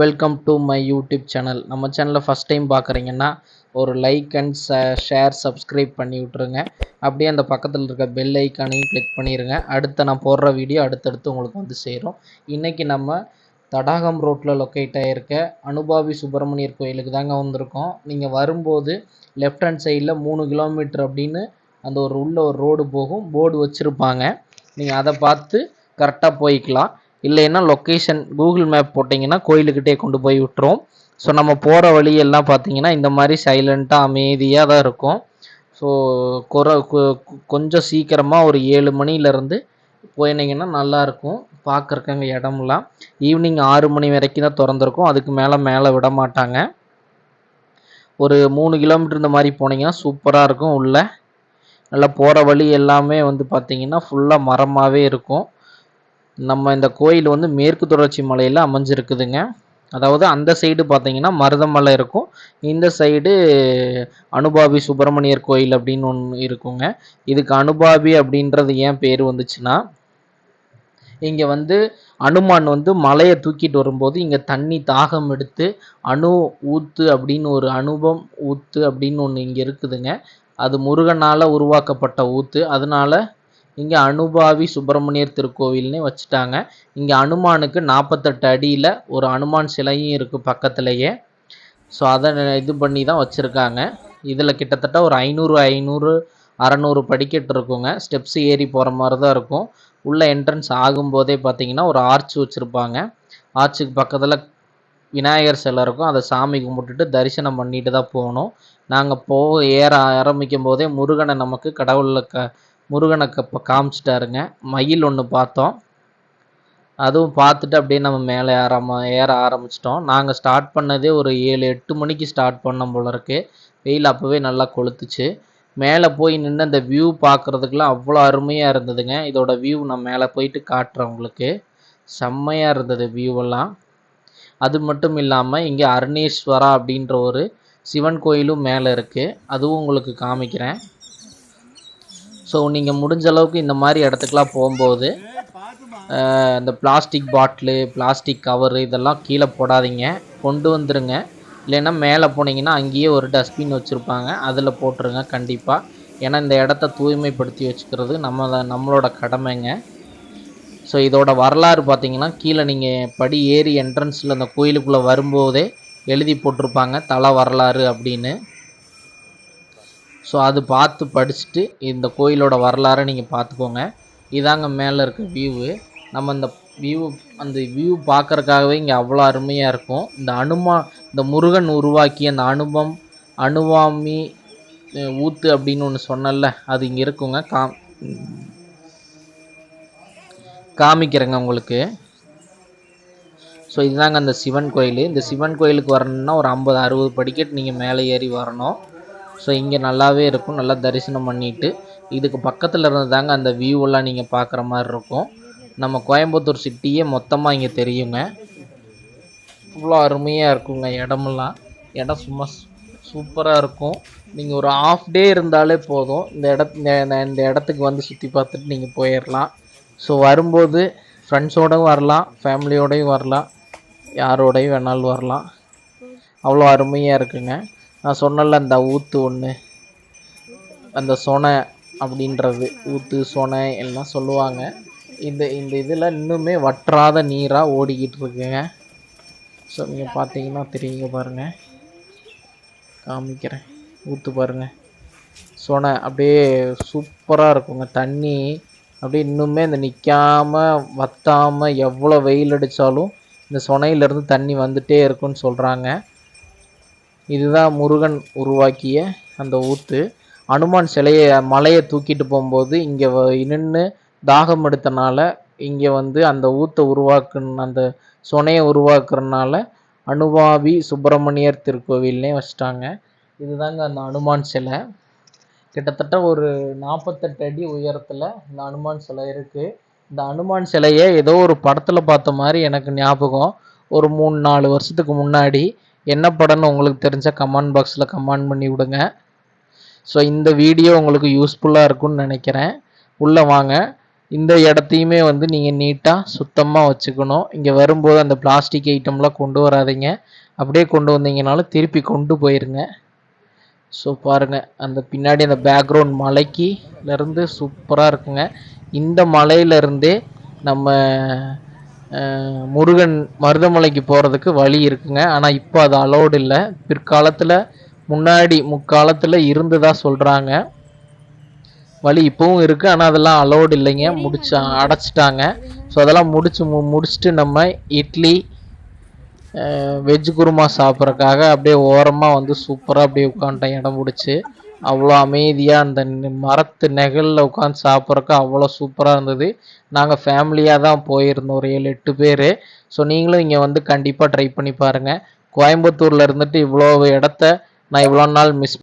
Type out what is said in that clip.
Welcome to my YouTube channel நம்ம சேனலில் first time பார்க்குறீங்கன்னா ஒரு லைக் அண்ட் ஷேர் சப்ஸ்கிரைப் பண்ணி விட்ருங்க அப்படியே அந்த பக்கத்தில் இருக்க பெல் ஐக்கானையும் கிளிக் பண்ணிடுங்க அடுத்த நான் போடுற வீடியோ அடுத்தடுத்து உங்களுக்கு வந்து சேரும். இன்றைக்கி நம்ம தடாகம் ரோட்டில் லொக்கேட் ஆகிருக்க அனுபாவி சுப்பிரமணியர் கோயிலுக்கு தாங்க வந்திருக்கோம். நீங்கள் வரும்போது லெஃப்ட் ஹேண்ட் சைடில் மூணு கிலோமீட்டர் அப்படின்னு அந்த ஒரு உள்ள ஒரு ரோடு போகும். போர்டு வச்சுருப்பாங்க. நீங்கள் அதை பார்த்து கரெக்டாக போய்க்கலாம். இல்லைன்னா லொக்கேஷன் கூகுள் மேப் போட்டிங்கன்னா கோயிலுக்கிட்டே கொண்டு போய் விட்டுரும். ஸோ நம்ம போகிற வழியெல்லாம் பார்த்தீங்கன்னா இந்த மாதிரி சைலண்ட்டாக அமைதியாக தான் இருக்கும். ஸோ குற கொ- கொஞ்சம் சீக்கிரமாக ஒரு ஏழு மணிலேருந்து போயிருந்தீங்கன்னா நல்லாயிருக்கும் பார்க்குறக்கங்க இடம்லாம். ஈவினிங் ஆறு மணி வரைக்கும் தான் திறந்துருக்கும். அதுக்கு மேலே மேலே விட மாட்டாங்க. ஒரு மூணு கிலோமீட்டர் இந்த மாதிரி போனீங்கன்னா சூப்பராக இருக்கும் உள்ள. நல்லா போகிற வழி எல்லாமே வந்து பார்த்தீங்கன்னா ஃபுல்லாக மரமாகவே இருக்கும். நம்ம இந்த கோயில் வந்து மேற்கு தொடர்ச்சி மலையில் அமைஞ்சிருக்குதுங்க. அதாவது அந்த சைடு பார்த்தீங்கன்னா மருதமலை இருக்கும். இந்த சைடு அனுபாபி சுப்பிரமணியர் கோயில் அப்படின்னு ஒன்று இருக்குங்க. இதுக்கு அனுபாபி அப்படின்றது ஏன் பேர் வந்துச்சுன்னா இங்கே வந்து அனுமான் வந்து மலையை தூக்கிட்டு வரும்போது இங்கே தண்ணி தாகம் எடுத்து அணு ஊத்து அப்படின்னு ஒரு அனுபம் ஊத்து அப்படின்னு ஒன்று இங்கே இருக்குதுங்க. அது முருகனால் உருவாக்கப்பட்ட ஊத்து. அதனால இங்கே அனுபாவி சுப்பிரமணியர் திருக்கோவில்னே வச்சுட்டாங்க. இங்கே அனுமானுக்கு நாற்பத்தெட்டு அடியில் ஒரு அனுமான் சிலையும் இருக்குது பக்கத்துலேயே. ஸோ அதை இது பண்ணி தான் வச்சுருக்காங்க. இதில் கிட்டத்தட்ட ஒரு ஐநூறு ஐநூறு அறநூறு படிக்கட்டு இருக்குங்க. ஸ்டெப்ஸ் ஏறி போகிற மாதிரி தான் இருக்கும். உள்ளே என்ட்ரன்ஸ் ஆகும்போதே பார்த்தீங்கன்னா ஒரு ஆர்ச் வச்சுருப்பாங்க. ஆர்ச்சுக்கு பக்கத்தில் விநாயகர் சிலை இருக்கும். அதை சாமி கும்பிட்டுட்டு தரிசனம் பண்ணிட்டு தான் போகணும். நாங்கள் போக ஏற ஆரம்பிக்கும் போதே முருகனை நமக்கு கடவுளில் க முருகனை இப்போ காமிச்சிட்டாருங்க. மயில் ஒன்று பார்த்தோம். அதுவும் பார்த்துட்டு அப்படியே நம்ம மேலே ஏறாம ஏற ஆரம்பிச்சிட்டோம். நாங்கள் ஸ்டார்ட் பண்ணதே ஒரு ஏழு எட்டு மணிக்கு ஸ்டார்ட் பண்ணோம் போல இருக்கு. வெயில் அப்போவே நல்லா கொளுத்துச்சு. மேலே போய் நின்று அந்த வியூ பார்க்குறதுக்குலாம் அவ்வளோ அருமையாக இருந்ததுங்க. இதோட வியூ நான் மேலே போயிட்டு காட்டுறேன் உங்களுக்கு. செம்மையாக இருந்தது வியூவெல்லாம் அது மட்டும் இல்லாமல் இங்கே அருணேஸ்வரா அப்படின்ற ஒரு சிவன் கோயிலும் மேலே இருக்குது அதுவும் உங்களுக்கு காமிக்கிறேன். ஸோ நீங்கள் முடிஞ்ச அளவுக்கு இந்த மாதிரி இடத்துக்குலாம் போகும்போது இந்த பிளாஸ்டிக் பாட்டிலு பிளாஸ்டிக் கவரு இதெல்லாம் கீழே போடாதீங்க. கொண்டு வந்துடுங்க இல்லைன்னா மேலே போனீங்கன்னா அங்கேயே ஒரு டஸ்ட்பின் வச்சுருப்பாங்க. அதில் போட்டுருங்க கண்டிப்பாக ஏன்னா இந்த இடத்த தூய்மைப்படுத்தி வச்சுக்கிறது நம்ம நம்மளோட கடமைங்க. ஸோ இதோட வரலாறு பார்த்தீங்கன்னா கீழே நீங்கள் படி ஏறி என்ட்ரன்ஸில் அந்த கோயிலுக்குள்ளே வரும்போதே எழுதி போட்டிருப்பாங்க. தலை வரலாறு அப்படின்னு. ஸோ அது பார்த்து படிச்சுட்டு இந்த கோயிலோட வரலாறை நீங்கள் பார்த்துக்கோங்க. இதாங்க மேலே இருக்க வியூவு நம்ம இந்த வியூ அந்த வியூ பார்க்கறக்காகவே இங்கே அவ்வளோ அருமையாக இருக்கும். இந்த அனுமா இந்த முருகன் உருவாக்கிய அந்த அனுபம் அணுவாமி ஊத்து அப்படின்னு ஒன்று சொன்னல அது இங்கே இருக்குங்க. காம் காமிக்கிறேங்க உங்களுக்கு. ஸோ இதுதாங்க அந்த சிவன் கோயில். இந்த சிவன் கோயிலுக்கு வரணும்னா ஒரு ஐம்பது அறுபது படிக்கட்டு நீங்கள் மேலே ஏறி வரணும். ஸோ இங்கே நல்லாவே இருக்கும். நல்லா தரிசனம் பண்ணிவிட்டு இதுக்கு பக்கத்தில் இருந்து தாங்க அந்த வியூவெல்லாம் நீங்கள் பார்க்குற மாதிரி இருக்கும். நம்ம கோயம்புத்தூர் சிட்டியே மொத்தமாக இங்கே தெரியுங்க. இவ்வளோ அருமையாக இருக்குங்க இடமெல்லாம். இடம் சும்மா சூப்பராக இருக்கும். நீங்கள் ஒரு ஆஃப் டே இருந்தாலே போதும். இந்த இடத்து இந்த- இந்த- இடத்துக்கு வந்து சுற்றி பார்த்துட்டு நீங்கள் போயிடலாம் ஸோ வரும்போது ஃப்ரெண்ட்ஸோடையும் வரலாம். ஃபேமிலியோடையும் வரலாம். யாரோடையும் வேணாலும் வரலாம். அவ்வளோ அருமையாக இருக்குங்க. நான் சொன்னல அந்த ஊத்து ஒன்று அந்த சொனை அப்படின்றது ஊத்து சொனை எல்லாம் சொல்லுவாங்க. இந்த இந்த இதில் இன்னுமே வற்றாத நீராக ஓடிக்கிட்டு இருக்குங்க. ஸோ நீங்கள் பார்த்தீங்கன்னா தெரியுங்க பாருங்கள் காமிக்கிறேன். ஊற்று பாருங்கள் சொனை அப்படியே சூப்பராக இருக்குங்க. தண்ணி அப்படியே இன்னுமே இந்த நிற்காம வத்தாமல் எவ்வளோ வெயில் அடித்தாலும் இந்த சொனையிலேருந்து தண்ணி வந்துகிட்டே இருக்குன்னு சொல்கிறாங்க இதுதான் முருகன் உருவாக்கிய அந்த ஊத்து. அனுமான் சிலையை மலையை தூக்கிட்டு போகும்போது இங்கே நின்று தாகம் எடுத்தனால இங்கே வந்து அந்த ஊத்தை உருவாக்குன அந்த சொனையை உருவாக்குறனால அனுபாவி சுப்பிரமணியர் திருக்கோவில்னே வச்சிட்டாங்க. இதுதாங்க அந்த அனுமான் சிலை. கிட்டத்தட்ட ஒரு நாற்பத்தெட்டு அடி உயரத்தில் இந்த அனுமான் சிலை இருக்குது இந்த அனுமான் சிலையை ஏதோ ஒரு படத்தில் பார்த்த மாதிரி எனக்கு ஞாபகம். ஒரு மூணு நாலு வருஷத்துக்கு முன்னாடி என்ன படம்னு உங்களுக்கு தெரிஞ்ச கமெண்ட் பாக்ஸில் கமெண்ட் பண்ணி விடுங்க. ஸோ இந்த வீடியோ உங்களுக்கு யூஸ்ஃபுல்லாக இருக்கும்னு நினைக்கிறேன். உள்ளே வாங்க. இந்த இடத்தையுமே வந்து நீங்கள் நீட்டாக சுத்தமாக வச்சுக்கணும். இங்கே வரும்போது அந்த பிளாஸ்டிக் ஐட்டம்லாம் கொண்டு வராதீங்க. அப்படியே கொண்டு வந்தீங்கனாலும் திருப்பி கொண்டு போயிருங்க. ஸோ பாருங்கள் அந்த பின்னாடி அந்த பேக்ரவுண்ட் மலைக்குலேருந்து சூப்பராக இருக்குங்க. இந்த மலையிலேருந்தே நம்ம முருகன் மருதமலைக்கு போகிறதுக்கு வழி இருக்குங்க. ஆனால் இப்போ அது அலோடு இல்லை. பிற்காலத்தில் முன்னாடி முக்காலத்தில் இருந்ததா சொல்கிறாங்க வழி இப்போவும் இருக்குது ஆனால் அதெல்லாம் அலோடு இல்லைங்க. முடிச்சா அடைச்சிட்டாங்க. ஸோ அதெல்லாம் முடிச்சு மு முடிச்சுட்டு நம்ம இட்லி வெஜ் குருமா சாப்பிட்றக்காக அப்படியே ஓரமாக வந்து சூப்பராக அப்படியே உட்காந்துட்டேன். இடம் பிடிச்சி. அவ்வளோ அமைதியாக அந்த மரத்து நெகலில் உட்காந்து சாப்பிட்றக்கு அவ்வளோ சூப்பராக இருந்தது. நாங்கள் ஃபேமிலியாக தான் போயிருந்தோம் ஒரு ஏழு எட்டு பேர். ஸோ நீங்களும் இங்கே வந்து கண்டிப்பாக ட்ரை பண்ணி பாருங்கள் கோயம்புத்தூரில் இருந்துட்டு இவ்வளோ இடத்த நான் இவ்வளோ நாள் மிஸ்